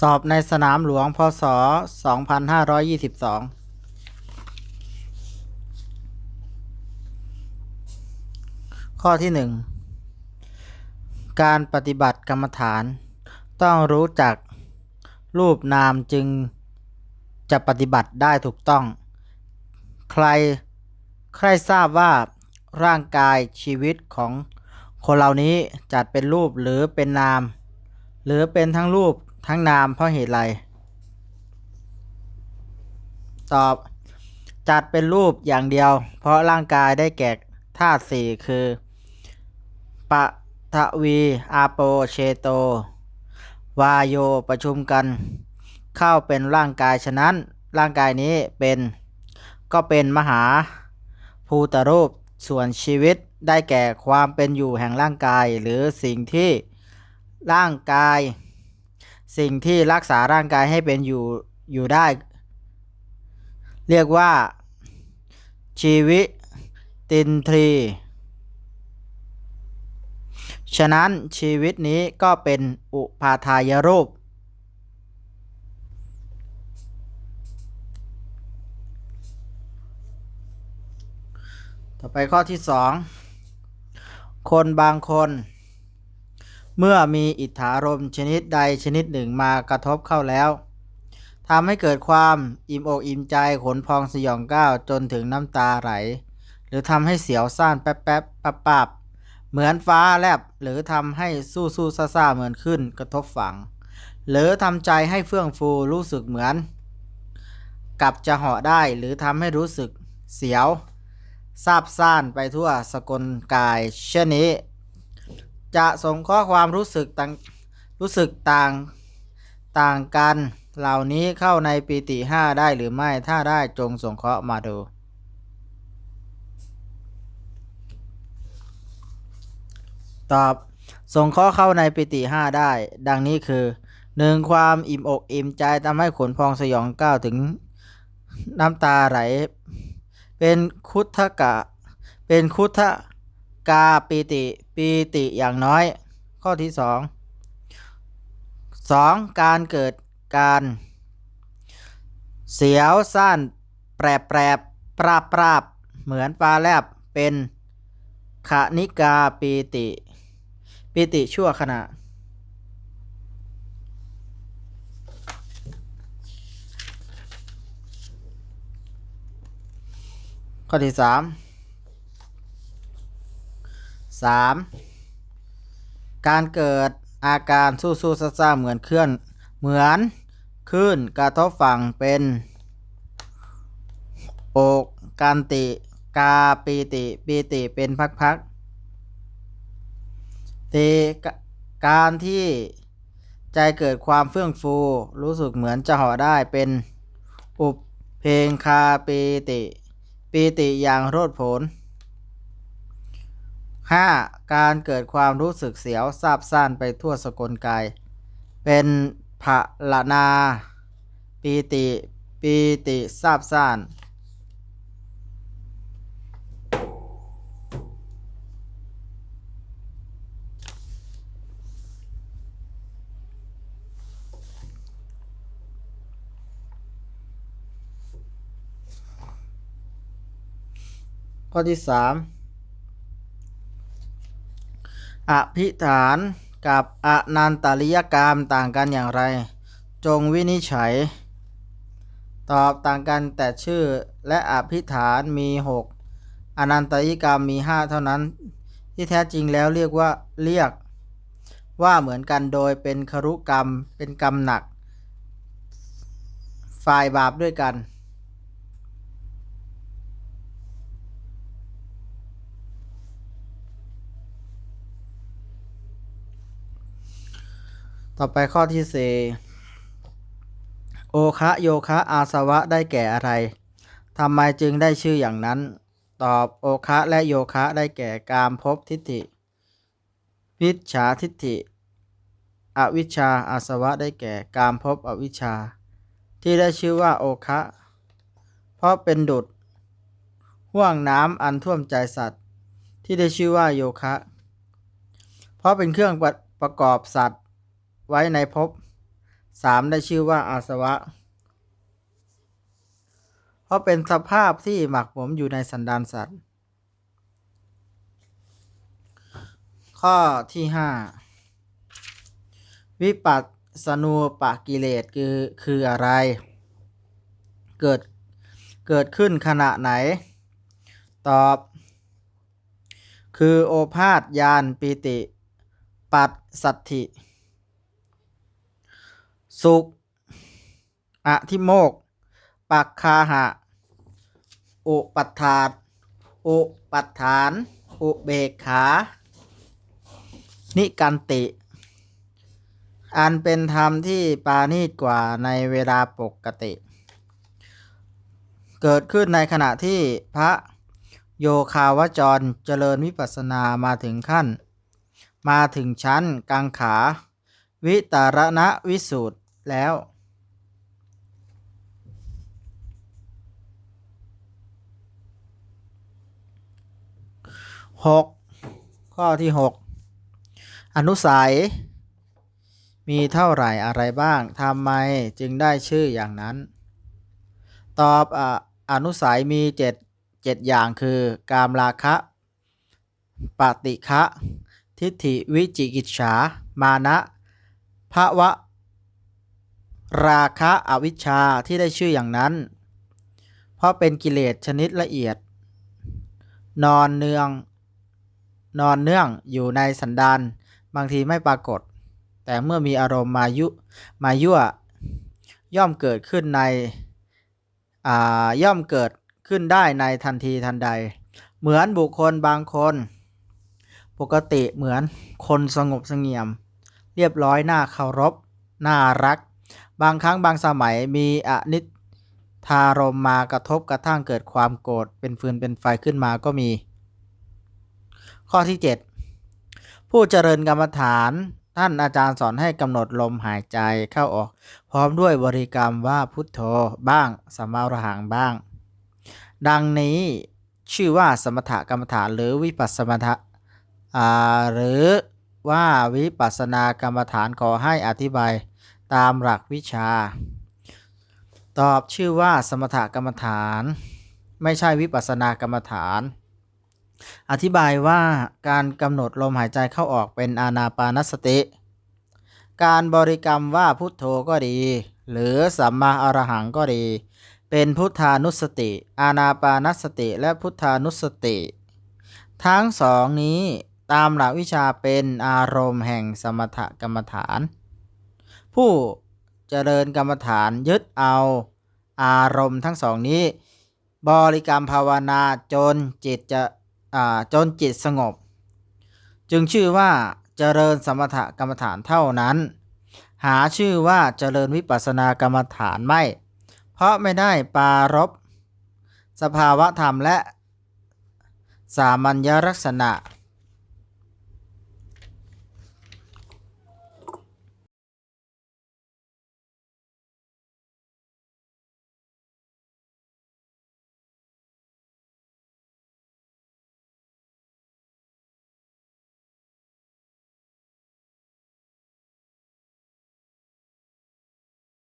สอบในสนามหลวงพศ 2522ข้อที่ 1 การปฏิบัติกรรมฐาน ต้องรู้จักรูปนามจึงจะปฏิบัติได้ถูกต้อง ใครใครทราบว่าร่างกายชีวิตของคนเหล่านี้จัดเป็นรูปหรือเป็นนาม หรือเป็นทั้งรูป ทั้งนามเพราะเหตุไร ตอบ จัดเป็นรูปอย่างเดียว เพราะร่างกายได้แก่ธาตุสี่คือปะทวีอาโปเชโต วาโยประชุมกัน เข้าเป็นร่างกายฉะนั้น ร่างกายนี้เป็นก็เป็นมหาภูตรูปส่วนชีวิตได้แก่ความเป็นอยู่แห่งร่างกายหรือสิ่งที่ร่างกาย สิ่งที่รักษาร่างกายให้เป็นอยู่อยู่ได้ เรียกว่า ชีวิตินทรี ฉะนั้นชีวิตนี้ก็เป็นอุปาทายรูป ต่อไปข้อที่สอง คนบางคน เมื่อมีอิทธารมชนิดใดชนิดหนึ่งมากระทบเข้าแล้วทำให้เกิดความอิ่มอกอิ่มใจขนพองสยองก้าวจนถึงน้ำตาไหล หรือทำให้เสียวซ่านแป๊บแป๊บปับปับเหมือนฟ้าแลบหรือทำให้สู้สู้ซาซาเหมือนขึ้นกระทบฝั่ง หรือทำใจให้เฟื่องฟูรู้สึกเหมือน กับจะเหาะได้หรือทำให้รู้สึกเสียวซาบซ่านไปทั่วสกลกาย เช่นนี้ จะส่งข้อความรู้สึกต่างรู้สึกต่างต่างกันเหล่านี้เข้าในปีติห้าได้หรือไม่ ถ้าได้จงส่งเคราะห์มาดู ตอบส่งข้อเข้าในปิติห้าได้ ดังนี้คือหนึ่งความอิ่มอกอิ่มใจทำให้ขนพองสยองก้าวถึงน้ำตาไหล เป็นคุทกะ เป็นคุท กาปีติปีติอย่างน้อย ข้อที่สองสองการเกิดการเสียวสั้นแปรแปรปราบปราบเหมือนปลาแลบเป็นขนิกาปีติปีติชั่วขณะ ข้อที่สาม สามการเกิดอาการสู้สู้ซ่าซ่าเหมือนเคลื่อน เหมือนคลื่นกระทบฝั่งเป็นโอกการติกาปีติปีติเป็นพักๆตีการที่ใจเกิดความเฟื่องฟู รู้สึกเหมือนจะห่อได้เป็นอุปเพลงคาปีติปีติอย่างโรดโผน 5. การเกิดความรู้สึกเสียวซาบซ่านไปทั่วสกลกาย เป็นผะละนา ปีติปีติซาบซ่าน ข้อที่สาม อภิฐานกับอนันตริยกรรมต่างกันอย่างไร จงวินิจฉัย ตอบต่างกันแต่ชื่อและอภิฐานมีหกอนันตริยกรรมมีห้าเท่านั้น ที่แท้จริงแล้วเรียกว่าเรียก ว่าเหมือนกันโดยเป็นครุกรรมเป็นกรรมหนัก ฝ่ายบาปด้วยกัน ต่อไปข้อที่สี่โอคะโยคะอาสวะได้แก่อะไรทำไมจึงได้ชื่ออย่างนั้น ตอบโอคะและโยคะได้แก่การพบทิฏฐิวิชาทิฏฐิ อวิชชาอาสวะได้แก่การพบอวิชชา ที่ได้ชื่อว่าโอคะ เพราะเป็นดุดห่วงน้ำอันท่วมใจสัตว์ ที่ได้ชื่อว่าโยคะ เพราะเป็นเครื่องประประกอบสัตว์ ไว้ในภพสามได้ชื่อว่าอาสวะ เพราะเป็นสภาพที่หมักหมมอยู่ในสันดานสัตว์ ข้อที่ห้าวิปัสสนูปะกิเลสคือคืออะไร เกิดเกิดขึ้นขณะไหน ตอบ คือโอภาษยานปิติ ปัสสัตถิ สุขอธิโมก ปักคาหะ อุปัฏฐานอุปัฏฐาน อุเบกขา นิกันติ อันเป็นธรรมที่ปาณีตกว่าในเวลาปกติ เกิดขึ้นในขณะที่พระโยคาวจรเจริญวิปัสสนามาถึงขั้น มาถึงชั้นกังขา วิตารณวิสูตร แล้วหกข้อที่หกอนุสัย มีเท่าไหร่อะไรบ้างทำไมจึงได้ชื่ออย่างนั้น ตอบออนุสัยมีเจ็ดเจ็ดอย่างคือกามราคะ ปฏิฆะ ทิฏฐิวิจิกิจฉา มานะภาวะ ราคะอวิชชาที่ได้ชื่ออย่างนั้น เพราะเป็นกิเลสชนิดละเอียด นอนเนือง นอนเนื่องอยู่ในสันดานบางทีไม่ปรากฏ แต่เมื่อมีอารมณ์มายุมายั่วย่อมเกิดขึ้นในอ่าย่อมเกิดขึ้นได้ในทันทีทันใด เหมือนบุคคลบางคน ปกติเหมือนคนสงบสงี่ยม เรียบร้อยน่าเคารพน่ารัก บางครั้งบางสมัยมีอนิจทารมมากระทบกระทั่งเกิดความโกรธเป็นฟืนเป็นไฟขึ้นมาก็มี ข้อที่ 7 ผู้เจริญกรรมฐาน ท่านอาจารย์สอนให้กำหนดลมหายใจเข้าออก พร้อมด้วยบริกรรมว่าพุทโธบ้างสัมมาอรหังบ้าง ดังนี้ชื่อว่าสมถกรรมฐานหรือวิปัสสมถะหรือว่าวิปัสสนากรรมฐานขอให้อธิบาย ตามหลักวิชา ตอบชื่อว่าสมถกรรมฐาน ไม่ใช่วิปัสสนากรรมฐาน อธิบายว่าการกำหนดลมหายใจเข้าออกเป็นอานาปานสติ การบริกรรมว่าพุทโธก็ดี หรือสัมมาอรหังก็ดี เป็นพุทธานุสติ อานาปานสติ และพุทธานุสติ ทั้งสองนี้ตามหลักวิชาเป็นอารมณ์แห่งสมถกรรมฐาน ผู้เจริญกรรมฐานยึดเอาอารมณ์ทั้งสองนี้ บริกรรมภาวนาจนจิตจะจนจิตสงบ จึงชื่อว่าเจริญสมถกรรมฐานเท่านั้น หาชื่อว่าเจริญวิปัสสนากรรมฐานไม่ เพราะไม่ได้ปารบสภาวะธรรมและสามัญลักษณะ